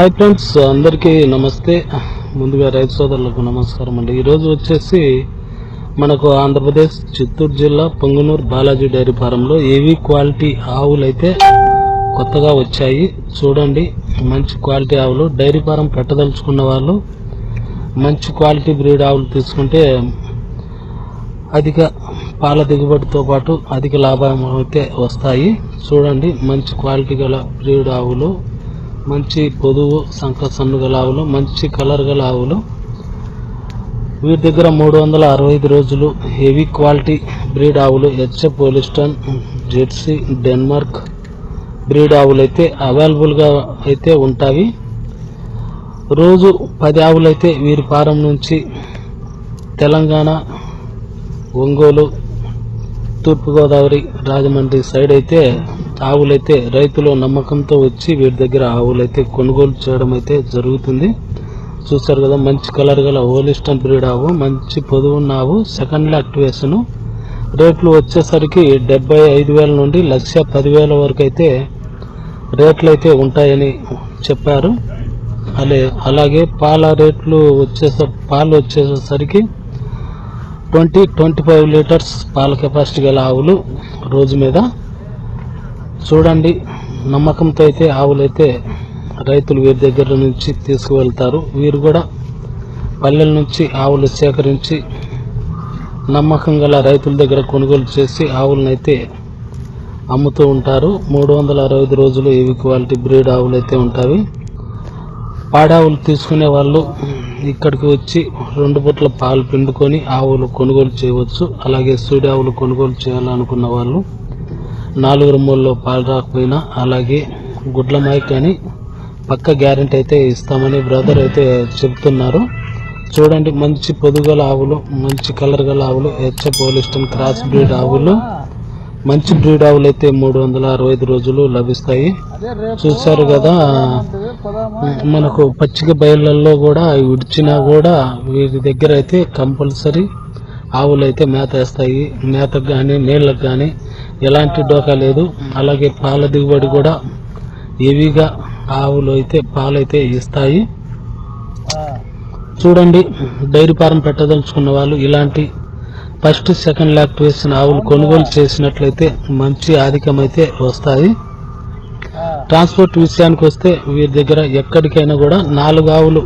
Hi friends అందరికీ నమస్తే. ముందుగా రైతు సోదరులకు నమస్కారం అండి. ఈరోజు వచ్చేసి మనకు ఆంధ్రప్రదేశ్ చిత్తూరు జిల్లా పొంగునూరు బాలాజీ డైరీ ఫారంలో ఏవి క్వాలిటీ ఆవులు అయితే కొత్తగా వచ్చాయి. చూడండి మంచి క్వాలిటీ ఆవులు. డైరీ ఫారం పెట్టదలుచుకున్న వాళ్ళు మంచి క్వాలిటీ బ్రీడ్ ఆవులు తీసుకుంటే అధిక పాల దిగుబడితో పాటు అధిక లాభం అయితే వస్తాయి. చూడండి మంచి క్వాలిటీ గల బ్రీడ్ ఆవులు. మంచి పొదువు సంక సన్ను గల ఆవులు మంచి కలర్ గల ఆవులు వీరి దగ్గర మూడు వందల అరవై ఐదు రోజులు హెవీ క్వాలిటీ బ్రీడ్ ఆవులు HF Holstein Jersey Denmark breed ఆవులు అయితే అవైలబుల్గా అయితే ఉంటాయి. రోజు పది ఆవులు అయితే వీరి ఫారం నుంచి తెలంగాణ ఒంగోలు తూర్పుగోదావరి రాజమండ్రి సైడ్ అయితే ఆవులైతే రైతులు నమ్మకంతో వచ్చి వీరి దగ్గర ఆవులైతే కొనుగోలు చేయడం అయితే జరుగుతుంది. చూస్తారు కదా మంచి కలర్ గల ఓలిస్టన్ బ్రీడ్ ఆవు మంచి పొదువున్న ఆవు సెకండ్ యాక్టివేషన్. రేట్లు వచ్చేసరికి డెబ్బై ఐదు వేల నుండి లక్ష పదివేల వరకు అయితే రేట్లు అయితే ఉంటాయని చెప్పారు. అలే అలాగే పాల రేట్లు వచ్చేస పాలు వచ్చేసరికి ట్వంటీ ట్వంటీ ఫైవ్ లీటర్స్ పాల కెపాసిటీ గల ఆవులు రోజు మీద చూడండి నమ్మకంతో అయితే ఆవులైతే రైతులు వీరి దగ్గర నుంచి తీసుకువెళ్తారు. వీరు కూడా పల్లెల నుంచి ఆవులు సేకరించి నమ్మకం గల రైతుల దగ్గర కొనుగోలు చేసి ఆవులనైతే అమ్ముతూ ఉంటారు. మూడు వందల అరవై ఐదు రోజులు ఇవి క్వాలిటీ బ్రీడ్ ఆవులు అయితే ఉంటాయి. పాడావులు తీసుకునే వాళ్ళు ఇక్కడికి వచ్చి రెండు పూట్ల పాలు పిండుకొని ఆవులు కొనుగోలు చేయవచ్చు. అలాగే సూడి ఆవులు కొనుగోలు చేయాలనుకున్న వాళ్ళు నాలుగు రూముల్లో పాలు రాకపోయినా అలాగే గుడ్ల మైక్ అని పక్క గ్యారెంటీ అయితే ఇస్తామని బ్రదర్ అయితే చెప్తున్నారు చూడండి మంచి పొదుగల ఆవులు మంచి కలర్ గల ఆవులు హెచ్ పోలిస్టన్ క్రాస్ బ్రీడ్ ఆవులు. మంచి బ్రీడ్ ఆవులు అయితే మూడు వందల అరవై ఐదు రోజులు లభిస్తాయి. చూశారు కదా మనకు పచ్చిక బయళ్ళల్లో కూడా విడిచినా కూడా వీరి దగ్గర అయితే కంపల్సరీ ఆవులు అయితే మేత వేస్తాయి. మేతకు కానీ నీళ్ళకు కానీ ఎలాంటి డోకా లేదు. అలాగే పాల దిగుబడి కూడా హెవీగా ఆవులు అయితే పాలైతే ఇస్తాయి. చూడండి డైరీ ఫారం పెట్టదలుచుకున్న వాళ్ళు ఇలాంటి ఫస్ట్ సెకండ్ లాక్టివేషన్ ఆవులు కొనుగోలు చేసినట్లయితే మంచి ఆధికమైతే వస్తాయి. ట్రాన్స్పోర్ట్ విషయానికి వస్తే వీరి దగ్గర ఎక్కడికైనా కూడా నాలుగు ఆవులు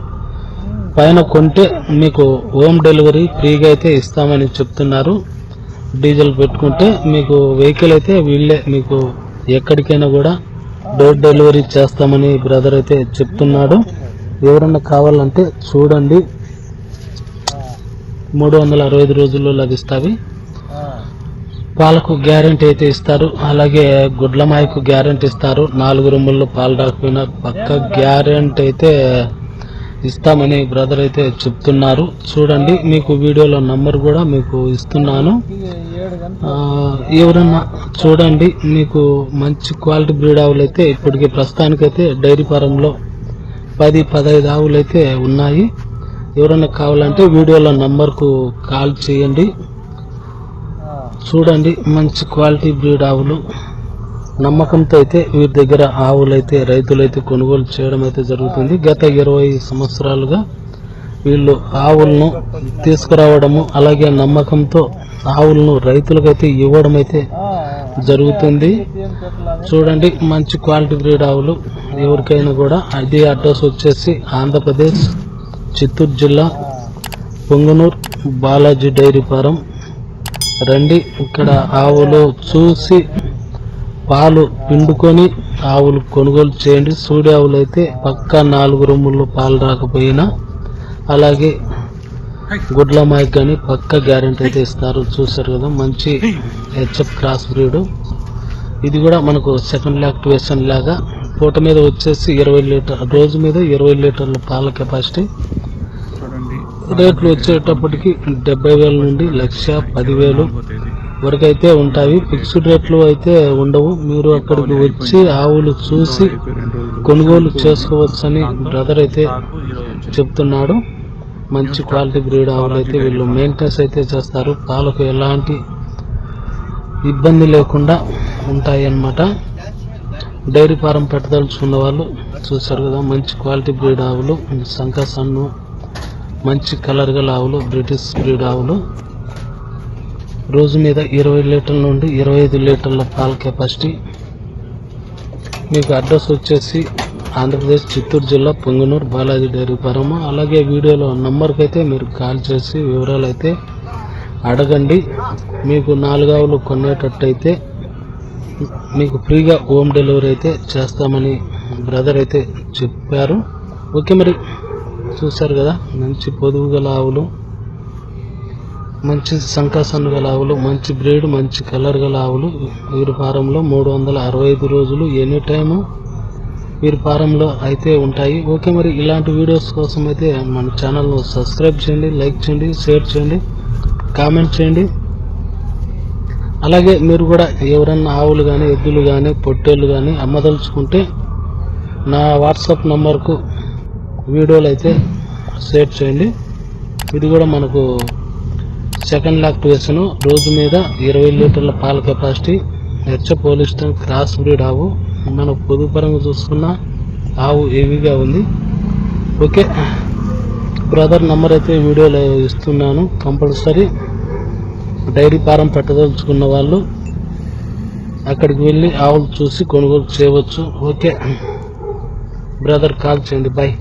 పైన కొంటే మీకు హోమ్ డెలివరీ ఫ్రీగా అయితే ఇస్తామని చెప్తున్నారు. డీజిల్ పెట్టుకుంటే మీకు వెహికల్ అయితే వీళ్ళే మీకు ఎక్కడికైనా కూడా డోర్ డెలివరీ చేస్తామని బ్రదర్ అయితే చెప్తున్నాడు. ఎవరన్నా కావాలంటే చూడండి. మూడు వందల అరవై ఐదు రోజుల్లో లభిస్తాయి. పాలకు గ్యారంటీ అయితే ఇస్తారు. అలాగే గుడ్లమాయకు గ్యారంటీ గ్యారెంటీ ఇస్తారు. నాలుగు రొమ్ముల్లో పాలు రాకపోయినా పక్క గ్యారెంటీ అయితే ఇస్తామని బ్రదర్ అయితే చెప్తున్నారు. చూడండి మీకు వీడియోలో నంబర్ కూడా మీకు ఇస్తున్నాను. ఎవరన్నా చూడండి మీకు మంచి క్వాలిటీ బ్రీడ్ ఆవులు అయితే ఇప్పటికి ప్రస్తుతానికైతే డైరీ ఫారంలో పది పదహైదు ఆవులు అయితే ఉన్నాయి. ఎవరైనా కావాలంటే వీడియోలో నంబర్కు కాల్ చేయండి. చూడండి మంచి క్వాలిటీ బ్రీడ్ ఆవులు. నమ్మకంతో అయితే వీరి దగ్గర ఆవులైతే రైతులైతే కొనుగోలు చేయడం అయితే జరుగుతుంది. గత ఇరవై సంవత్సరాలుగా వీళ్ళు ఆవులను తీసుకురావడము అలాగే నమ్మకంతో ఆవులను రైతులకైతే ఇవ్వడం అయితే జరుగుతుంది. చూడండి మంచి క్వాలిటీ బ్రీడ్ ఆవులు. ఎవరికైనా కూడా అది అడ్రస్ వచ్చేసి ఆంధ్రప్రదేశ్ చిత్తూరు జిల్లా పొంగనూరు బాలాజీ డైరీ ఫారం. రండి ఇక్కడ ఆవులు చూసి పాలు పిండుకొని ఆవులు కొనుగోలు చేయండి. సూడి ఆవులు అయితే పక్కా నాలుగు రూముల్లో పాలు రాకపోయినా అలాగే గుడ్ల మాయకు కానీ పక్క గ్యారెంటీ అయితే ఇస్తారు. చూసారు కదా మంచి హెచ్ఎఫ్ క్రాస్ బ్రీడ్. ఇది కూడా మనకు సెకండ్ యాక్టివేషన్ లాగా పూట మీద వచ్చేసి ఇరవై లీటర్ రోజు మీద ఇరవై లీటర్ల పాల కెపాసిటీ. రేట్లు వచ్చేటప్పటికి డెబ్బై వేల నుండి లక్ష పదివేలు. వరకు అయితే ఉంటాయి. ఫిక్స్డ్ రేట్లు అయితే ఉండవు. మీరు అక్కడికి వచ్చి ఆవులు చూసి కొనుగోలు చేసుకోవచ్చని బ్రదర్ అయితే చెప్తున్నాడు. మంచి క్వాలిటీ బ్రీడ్ ఆవులు అయితే వీళ్ళు మెయింటెనెన్స్ అయితే చేస్తారు. పాలకు ఎలాంటి ఇబ్బంది లేకుండా ఉంటాయి అన్నమాట డైరీ ఫారం పెట్టదలుచుకున్న వాళ్ళు చూసారు కదా మంచి క్వాలిటీ బ్రీడ్ ఆవులు సంకా సన్ను మంచి కలర్ గల ఆవులు బ్రిటిష్ బ్రీడ్ ఆవులు. రోజు మీద ఇరవై లీటర్ల నుండి ఇరవై ఐదు లీటర్ల పాల కెపాసిటీ మీకు అడ్రస్ వచ్చేసి ఆంధ్రప్రదేశ్ చిత్తూరు జిల్లా పొంగనూరు బాలాజీ డైరీ ఫారం అలాగే వీడియోలో నంబర్కి అయితే మీరు కాల్ చేసి వివరాలు అయితే అడగండి. మీకు నాలుగు ఆవులు కొనేటట్టయితే మీకు ఫ్రీగా హోమ్ డెలివరీ అయితే చేస్తామని బ్రదర్ అయితే చెప్పారు. ఓకే మరి చూశారు కదా మంచి పొదువు గల ఆవులు. మంచి సంకాసన్ను గల ఆవులు మంచి బ్రీడ్ మంచి కలర్ గల ఆవులు వీరి ఫారంలో మూడు వందల అరవై ఐదు రోజులు ఎనీ టైము వీరి ఫారంలో అయితే ఉంటాయి. ఓకే మరి ఇలాంటి వీడియోస్ కోసం అయితే మన ఛానల్ను సబ్స్క్రైబ్ చేయండి లైక్ చేయండి షేర్ చేయండి కామెంట్ చేయండి. అలాగే మీరు కూడా ఎవరన్నా ఆవులు కానీ ఎద్దులు కానీ పొట్టేళ్ళు కానీ అమ్మదలుచుకుంటే నా వాట్సాప్ నంబర్కు వీడియోలు అయితే షేర్ చేయండి. ఇది కూడా మనకు సెకండ్ లాక్టివేషన్ రోజు మీద ఇరవై లీటర్ల పాల కెపాసిటీ హెచ్చ పోలిస్టన్ క్రాస్ బ్రీడ్ ఆవు. మనం పొదుపు పరంగా చూసుకున్న ఆవు హెవీగా ఉంది. ఓకే. బ్రదర్ నెంబర్ అయితే వీడియోలో ఇస్తున్నాను. కంపల్సరీ డైరీ ఫారం పెట్టదలుచుకున్న వాళ్ళు అక్కడికి వెళ్ళి ఆవులు చూసి కొనుగోలు చేయవచ్చు. ఓకే. బ్రదర్ కాల్ చేయండి. బాయ్